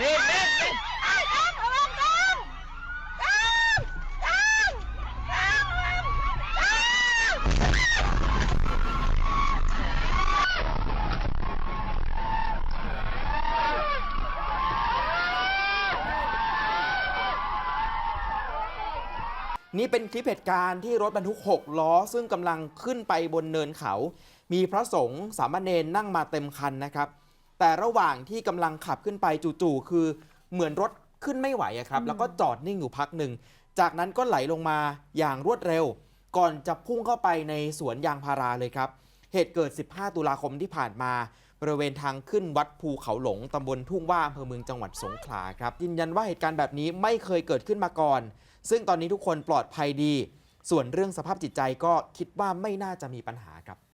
นี่นี่นี่ระวังกองกองกองกองกองนี่เป็นคลิปเหตุการณ์ที่รถบรรทุก 6 ล้อ ซึ่งกำลังขึ้นไปบนเนินเขา มีพระสงฆ์สามเณรนั่งมาเต็มคันนะครับ แต่ระหว่างที่กำลังขับขึ้นไปจู่ๆคือเหมือนรถขึ้นไม่ไหวอะครับ แล้วก็จอดนิ่งอยู่พักหนึ่ง จากนั้นก็ไหลลงมาอย่างรวดเร็ว ก่อนจะพุ่งเข้าไปในสวนยางพาราเลยครับ เหตุเกิด 15 ตุลาคมที่ผ่านมา บริเวณทางขึ้นวัดภูเขาหลงตำบลทุ่งว่าอำเภอเมืองจังหวัดสงขลาครับยืนยันว่าเหตุการณ์แบบนี้ไม่เคยเกิดขึ้นมาก่อน ซึ่งตอนนี้ทุกคนปลอดภัยดี ส่วนเรื่องสภาพจิตใจก็คิดว่าไม่น่าจะมีปัญหาครับ